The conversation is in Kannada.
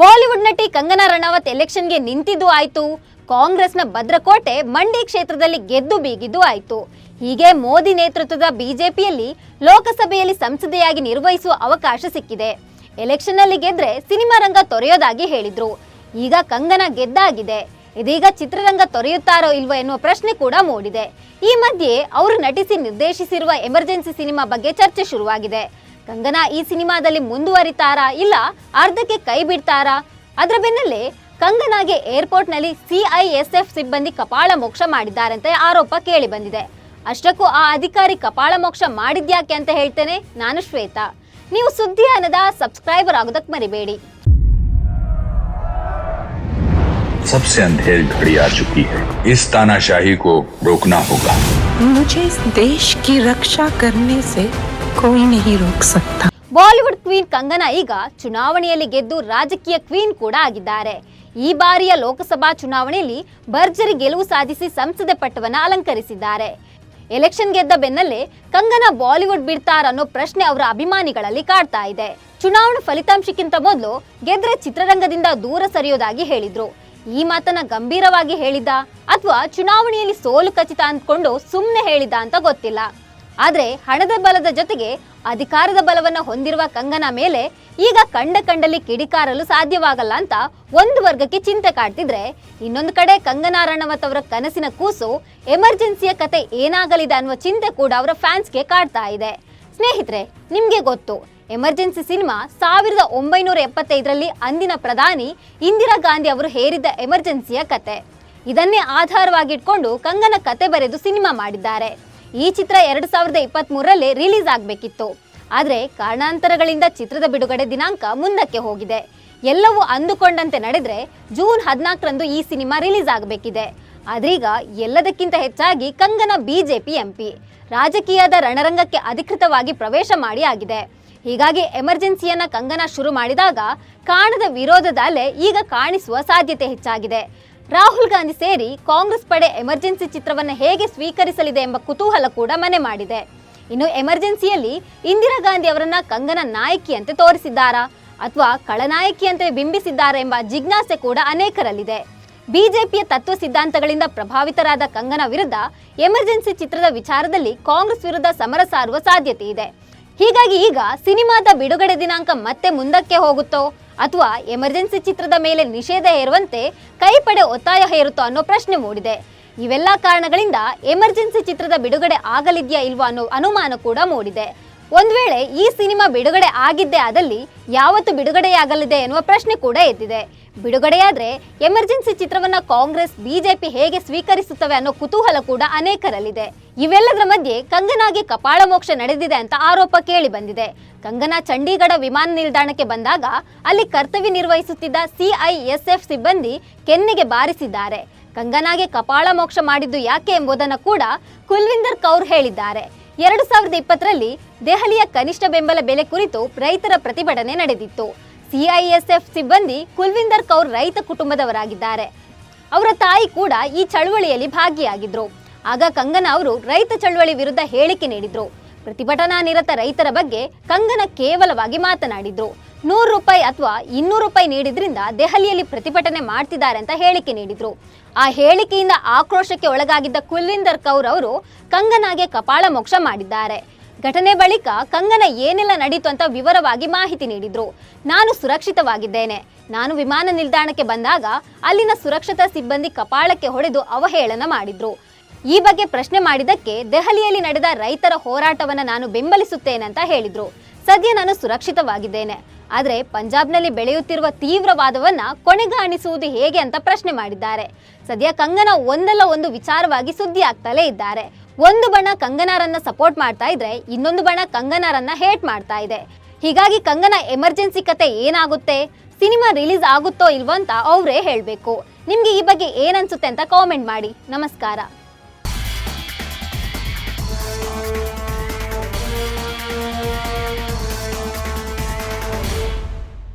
ಬಾಲಿವುಡ್ ನಟಿ ಕಂಗನಾ ರಣಾವತ್ ಎಲೆಕ್ಷನ್ಗೆ ನಿಂತಿದ್ದು ಆಯ್ತು. ಕಾಂಗ್ರೆಸ್ನ ಭದ್ರಕೋಟೆ ಮಂಡಿ ಕ್ಷೇತ್ರದಲ್ಲಿ ಗೆದ್ದು ಬೀಗಿದ್ದು ಆಯ್ತು. ಹೀಗೆ ಮೋದಿ ನೇತೃತ್ವದ ಬಿಜೆಪಿಯಲ್ಲಿ ಲೋಕಸಭೆಯಲ್ಲಿ ಸಂಸದೆಯಾಗಿ ನಿರ್ವಹಿಸುವ ಅವಕಾಶ ಸಿಕ್ಕಿದೆ. ಎಲೆಕ್ಷನ್ನಲ್ಲಿ ಗೆದ್ರೆ ಸಿನಿಮಾ ರಂಗ ತೊರೆಯೋದಾಗಿ ಹೇಳಿದ್ರು. ಈಗ ಕಂಗನಾ ಗೆದ್ದಾಗಿದೆ. ಇದೀಗ ಚಿತ್ರರಂಗ ತೊರೆಯುತ್ತಾರೋ ಇಲ್ವೋ ಎನ್ನುವ ಪ್ರಶ್ನೆ ಕೂಡ ಮೂಡಿದೆ. ಈ ಮಧ್ಯೆ ಅವರು ನಟಿಸಿ ನಿರ್ದೇಶಿಸಿರುವ ಎಮರ್ಜೆನ್ಸಿ ಸಿನಿಮಾ ಬಗ್ಗೆ ಚರ್ಚೆ ಶುರುವಾಗಿದೆ. ಕಂಗನಾ ಈ ಸಿನಿಮಾದಲ್ಲಿ ಮುಂದುವರಿತಾರಾ ಇಲ್ಲ ಅರ್ಧಕ್ಕೆ ಕೈ ಬಿಡ್ತಾರಾ? ಅದರ ಬೆನ್ನಲ್ಲೇ ಕಂಗನಾಗೆ ಏರ್ಪೋರ್ಟ್ನಲ್ಲಿ ಸಿಐಎಸ್ಎಫ್ ಸಿಬ್ಬಂದಿ ಕಪಾಳ ಮೋಕ್ಷ ಮಾಡಿದ್ದಾರಂತೆ ಆರೋಪ ಕೇಳಿ ಬಂದಿದೆ. ಅಷ್ಟಕ್ಕೂ ಆ ಅಧಿಕಾರಿ ಕಪಾಳ ಮೋಕ್ಷ ಮಾಡಿದ್ಯಾಕೆ ಅಂತ ಹೇಳ್ತೇನೆ ನಾನು ಶ್ವೇತಾ. ನೀವು ಸುದ್ದಿ ಅನ್ನದ ಸಬ್ಸ್ಕ್ರೈಬರ್ ಆಗೋದಕ್ಕೆ ಮರಿಬೇಡಿ. सबसे अंधेरी घड़ी आ चुकी है इस तानाशाही को रोकना होगा मुझे इस देश की रक्षा करने से कोई नहीं रोक सकता ಬಾಲಿವುಡ್ ಕ್ವೀನ್ ಕಂಗನಾ ಈಗ ಚುನಾವಣೆಯಲ್ಲಿ ಗೆದ್ದು ರಾಜಕೀಯ ಕ್ವೀನ್ ಕೂಡ ಆಗಿದ್ದಾರೆ ಈ ಬಾರಿಯ ಲೋಕಸಭಾ ಚುನಾವಣೆಯಲ್ಲಿ ಭರ್ಜರಿ ಗೆಲುವು ಸಾಧಿಸಿ ಸಂಸದೆ ಪಟ್ಟವನ್ನ ಅಲಂಕರಿಸಿದ್ದಾರೆ ಎಲೆಕ್ಷನ್ ಗೆದ್ದ ಬೆನ್ನಲ್ಲೇ ಕಂಗನಾ ಬಾಲಿವುಡ್ ಬಿಡ್ತಾರ ಅನ್ನೋ ಪ್ರಶ್ನೆ ಅವರ ಅಭಿಮಾನಿಗಳಲ್ಲಿ ಕಾಡ್ತಾ ಇದೆ ಚುನಾವಣಾ ಫಲಿತಾಂಶಕ್ಕಿಂತ ಮೊದಲು ಗೆದ್ರೆ ಚಿತ್ರರಂಗದಿಂದ ದೂರ ಸರಿಯೋದಾಗಿ ಹೇಳಿದ್ರು ಈ ಮಾತನ್ನ ಗಂಭೀರವಾಗಿ ಹೇಳಿದ ಅಥವಾ ಚುನಾವಣೆಯಲ್ಲಿ ಸೋಲು ಖಚಿತ ಅಂದ್ಕೊಂಡು ಸುಮ್ಮನೆ ಹೇಳಿದ ಅಂತ ಗೊತ್ತಿಲ್ಲ. ಆದ್ರೆ ಹಣದ ಬಲದ ಜೊತೆಗೆ ಅಧಿಕಾರದ ಬಲವನ್ನ ಹೊಂದಿರುವ ಕಂಗನ ಮೇಲೆ ಈಗ ಕಂಡ ಕಂಡಲ್ಲಿ ಕಿಡಿಕಾರಲು ಸಾಧ್ಯವಾಗಲ್ಲ ಅಂತ ಒಂದು ವರ್ಗಕ್ಕೆ ಚಿಂತೆ ಕಾಡ್ತಿದ್ರೆ ಇನ್ನೊಂದು ಕಡೆ ಕಂಗನಾ ರಣವತ್ ಅವರ ಕನಸಿನ ಕೂಸು ಎಮರ್ಜೆನ್ಸಿಯ ಕತೆ ಏನಾಗಲಿದೆ ಅನ್ನುವ ಚಿಂತೆ ಕೂಡ ಅವರ ಫ್ಯಾನ್ಸ್ಗೆ ಕಾಡ್ತಾ ಇದೆ. ಸ್ನೇಹಿತರೆ, ನಿಮ್ಗೆ ಗೊತ್ತು ಎಮರ್ಜೆನ್ಸಿ ಸಿನಿಮಾ ಸಾವಿರದ ಒಂಬೈನೂರ ಎಪ್ಪತ್ತೈದರಲ್ಲಿ ಅಂದಿನ ಪ್ರಧಾನಿ ಇಂದಿರಾ ಗಾಂಧಿ ಅವರು ಹೇರಿದ್ದ ಎಮರ್ಜೆನ್ಸಿಯ ಕತೆ. ಇದನ್ನೇ ಆಧಾರವಾಗಿಟ್ಕೊಂಡು ಕಂಗನ ಕತೆ ಬರೆದು ಸಿನಿಮಾ ಮಾಡಿದ್ದಾರೆ. ಈ ಚಿತ್ರ ಎರಡು ಸಾವಿರದ ಇಪ್ಪತ್ತ್ ಮೂರರಲ್ಲಿ ರಿಲೀಸ್ ಆಗಬೇಕಿತ್ತು. ಆದರೆ ಕಾರಣಾಂತರಗಳಿಂದ ಚಿತ್ರದ ಬಿಡುಗಡೆ ದಿನಾಂಕ ಮುಂದಕ್ಕೆ ಹೋಗಿದೆ. ಎಲ್ಲವೂ ಅಂದುಕೊಂಡಂತೆ ನಡೆದರೆ ಜೂನ್ ಹದಿನಾಲ್ಕರಂದು ಈ ಸಿನಿಮಾ ರಿಲೀಸ್ ಆಗಬೇಕಿದೆ. ಆದ್ರೀಗ ಎಲ್ಲದಕ್ಕಿಂತ ಹೆಚ್ಚಾಗಿ ಕಂಗನ ಬಿಜೆಪಿ ಎಂಪಿ. ರಾಜಕೀಯದ ರಣರಂಗಕ್ಕೆ ಅಧಿಕೃತವಾಗಿ ಪ್ರವೇಶ ಮಾಡಿ ಆಗಿದೆ. ಹೀಗಾಗಿ ಎಮರ್ಜೆನ್ಸಿಯನ್ನ ಕಂಗನ ಶುರು ಮಾಡಿದಾಗ ಕಾಣದ ವಿರೋಧದ ಅಲೆ ಈಗ ಕಾಣಿಸುವ ಸಾಧ್ಯತೆ ಹೆಚ್ಚಾಗಿದೆ. ರಾಹುಲ್ ಗಾಂಧಿ ಸೇರಿ ಕಾಂಗ್ರೆಸ್ ಪಡೆ ಎಮರ್ಜೆನ್ಸಿ ಚಿತ್ರವನ್ನ ಹೇಗೆ ಸ್ವೀಕರಿಸಲಿದೆ ಎಂಬ ಕುತೂಹಲ ಕೂಡ ಮನೆ ಮಾಡಿದೆ. ಇನ್ನು ಎಮರ್ಜೆನ್ಸಿಯಲ್ಲಿ ಇಂದಿರಾ ಗಾಂಧಿ ಅವರನ್ನ ಕಂಗನ ನಾಯಕಿಯಂತೆ ತೋರಿಸಿದ್ದಾರಾ? ಅಥವಾ ಕಳನಾಯಕಿಯಂತೆ ಬಿಂಬಿಸಿದ್ದಾರೆ ಎಂಬ ಜಿಜ್ಞಾಸೆ ಕೂಡ ಅನೇಕರಲ್ಲಿದೆ. ಬಿಜೆಪಿಯ ತತ್ವ ಸಿದ್ಧಾಂತಗಳಿಂದ ಪ್ರಭಾವಿತರಾದ ಕಂಗನ ವಿರುದ್ಧ ಎಮರ್ಜೆನ್ಸಿ ಚಿತ್ರದ ವಿಚಾರದಲ್ಲಿ ಕಾಂಗ್ರೆಸ್ ವಿರುದ್ಧ ಸಮರ ಸಾರುವ ಸಾಧ್ಯತೆ ಇದೆ. ಹೀಗಾಗಿ ಈಗ ಸಿನಿಮಾದ ಬಿಡುಗಡೆ ದಿನಾಂಕ ಮತ್ತೆ ಮುಂದಕ್ಕೆ ಹೋಗುತ್ತೋ ಅಥವಾ ಎಮರ್ಜೆನ್ಸಿ ಚಿತ್ರದ ಮೇಲೆ ನಿಷೇಧ ಹೇರುವಂತೆ ಕೈಪಡೆ ಒತ್ತಾಯ ಹೇರುತ್ತೋ ಅನ್ನೋ ಪ್ರಶ್ನೆ ಮೂಡಿದೆ. ಇವೆಲ್ಲ ಕಾರಣಗಳಿಂದ ಎಮರ್ಜೆನ್ಸಿ ಚಿತ್ರದ ಬಿಡುಗಡೆ ಆಗಲಿದೆಯಾ ಇಲ್ವಾ ಅನ್ನೋ ಅನುಮಾನ ಕೂಡ ಮೂಡಿದೆ. ಒಂದ್ ವೇಳೆ ಈ ಸಿನಿಮಾ ಬಿಡುಗಡೆ ಆಗಿದ್ದೇ ಆದಲ್ಲಿ ಯಾವತ್ತು ಬಿಡುಗಡೆಯಾಗಲಿದೆ ಎನ್ನುವ ಪ್ರಶ್ನೆ ಕೂಡ ಎದ್ದಿದೆ. ಬಿಡುಗಡೆಯಾದರೆ ಎಮರ್ಜೆನ್ಸಿ ಚಿತ್ರವನ್ನು ಕಾಂಗ್ರೆಸ್, ಬಿಜೆಪಿ ಹೇಗೆ ಸ್ವೀಕರಿಸುತ್ತವೆ ಅನ್ನೋ ಕುತೂಹಲ ಕೂಡ ಅನೇಕರಲ್ಲಿದೆ. ಇವೆಲ್ಲದರ ಮಧ್ಯೆ ಕಂಗನಾಗೆ ಕಪಾಳ ಮೋಕ್ಷ ನಡೆದಿದೆ ಅಂತ ಆರೋಪ ಕೇಳಿ ಬಂದಿದೆ. ಕಂಗನಾ ಚಂಡೀಗಢ ವಿಮಾನ ನಿಲ್ದಾಣಕ್ಕೆ ಬಂದಾಗ ಅಲ್ಲಿ ಕರ್ತವ್ಯ ನಿರ್ವಹಿಸುತ್ತಿದ್ದ ಸಿಐಎಸ್ಎಫ್ ಸಿಬ್ಬಂದಿ ಕೆನ್ನೆಗೆ ಬಾರಿಸಿದ್ದಾರೆ. ಕಂಗನಾಗೆ ಕಪಾಳ ಮೋಕ್ಷ ಮಾಡಿದ್ದು ಯಾಕೆ ಎಂಬುದನ್ನು ಕೂಡ ಕುಲ್ವಿಂದರ್ ಕೌರ್ ಹೇಳಿದ್ದಾರೆ. ಎರಡು ಸಾವಿರದ ಇಪ್ಪತ್ತರಲ್ಲಿ ದೆಹಲಿಯ ಕನಿಷ್ಠ ಬೆಂಬಲ ಬೆಲೆ ಕುರಿತು ರೈತರ ಪ್ರತಿಭಟನೆ ನಡೆದಿತ್ತು. ಸಿಐಎಸ್ಎಫ್ ಸಿಬ್ಬಂದಿ ಕುಲ್ವಿಂದರ್ ಕೌರ್ ರೈತ ಕುಟುಂಬದವರಾಗಿದ್ದಾರೆ. ಅವರ ತಾಯಿ ಕೂಡ ಈ ಚಳವಳಿಯಲ್ಲಿ ಭಾಗಿಯಾಗಿದ್ರು. ಆಗ ಕಂಗನ ಅವರು ರೈತ ಚಳವಳಿ ವಿರುದ್ಧ ಹೇಳಿಕೆ ನೀಡಿದ್ರು. ಪ್ರತಿಭಟನಾ ನಿರತ ರೈತರ ಬಗ್ಗೆ ಕಂಗನ ಕೇವಲವಾಗಿ ಮಾತನಾಡಿದ್ರು. ನೂರು ರೂಪಾಯಿ ಅಥವಾ ಇನ್ನೂರು ರೂಪಾಯಿ ನೀಡಿದ್ರಿಂದ ದೆಹಲಿಯಲ್ಲಿ ಪ್ರತಿಭಟನೆ ಮಾಡ್ತಿದ್ದಾರೆ ಅಂತ ಹೇಳಿಕೆ ನೀಡಿದ್ರು. ಆ ಹೇಳಿಕೆಯಿಂದ ಆಕ್ರೋಶಕ್ಕೆ ಒಳಗಾಗಿದ್ದ ಕುಲ್ವಿಂದರ್ ಕೌರ್ ಅವರು ಕಂಗನಾಗೆ ಕಪಾಳ ಮೋಕ್ಷ ಮಾಡಿದ್ದಾರೆ. ಘಟನೆ ಬಳಿಕ ಕಂಗನ ಏನೆಲ್ಲ ನಡೀತು ಅಂತ ವಿವರವಾಗಿ ಮಾಹಿತಿ ನೀಡಿದ್ರು. ನಾನು ಸುರಕ್ಷಿತವಾಗಿದ್ದೇನೆ. ನಾನು ವಿಮಾನ ನಿಲ್ದಾಣಕ್ಕೆ ಬಂದಾಗ ಅಲ್ಲಿನ ಸುರಕ್ಷತಾ ಸಿಬ್ಬಂದಿ ಕಪಾಳಕ್ಕೆ ಹೊಡೆದು ಅವಹೇಳನ ಮಾಡಿದ್ರು. ಈ ಬಗ್ಗೆ ಪ್ರಶ್ನೆ ಮಾಡಿದ್ದಕ್ಕೆ ದೆಹಲಿಯಲ್ಲಿ ನಡೆದ ರೈತರ ಹೋರಾಟವನ್ನು ನಾನು ಬೆಂಬಲಿಸುತ್ತೇನೆ ಅಂತ ಹೇಳಿದ್ರು. ಸದ್ಯ ನಾನು ಸುರಕ್ಷಿತವಾಗಿದ್ದೇನೆ. ಆದರೆ ಪಂಜಾಬ್ನಲ್ಲಿ ಬೆಳೆಯುತ್ತಿರುವ ತೀವ್ರವಾದವನ್ನು ಕೊನೆಗಾಣಿಸುವುದು ಹೇಗೆ ಅಂತ ಪ್ರಶ್ನೆ ಮಾಡಿದ್ದಾರೆ. ಸದ್ಯ ಕಂಗನ ಒಂದಲ್ಲ ಒಂದು ವಿಚಾರವಾಗಿ ಸುದ್ದಿ ಆಗ್ತಲೇ ಇದ್ದಾರೆ. ಒಂದು ಬಣ ಕಂಗನಾರನ್ನ ಸಪೋರ್ಟ್ ಮಾಡ್ತಾ ಇದ್ರೆ ಇನ್ನೊಂದು ಬಣ ಕಂಗನಾರನ್ನ ಹೇಟ್ ಮಾಡ್ತಾ ಇದೆ. ಹೀಗಾಗಿ ಕಂಗನ ಎಮರ್ಜೆನ್ಸಿ ಕತೆ ಏನಾಗುತ್ತೆ? ಸಿನಿಮಾ ರಿಲೀಸ್ ಆಗುತ್ತೋ ಇಲ್ವೋ ಅಂತ ಅವರೇ ಹೇಳಬೇಕು. ನಿಮಗೆ ಈ ಬಗ್ಗೆ ಏನನ್ಸುತ್ತೆ ಅಂತ ಕಾಮೆಂಟ್ ಮಾಡಿ. ನಮಸ್ಕಾರ.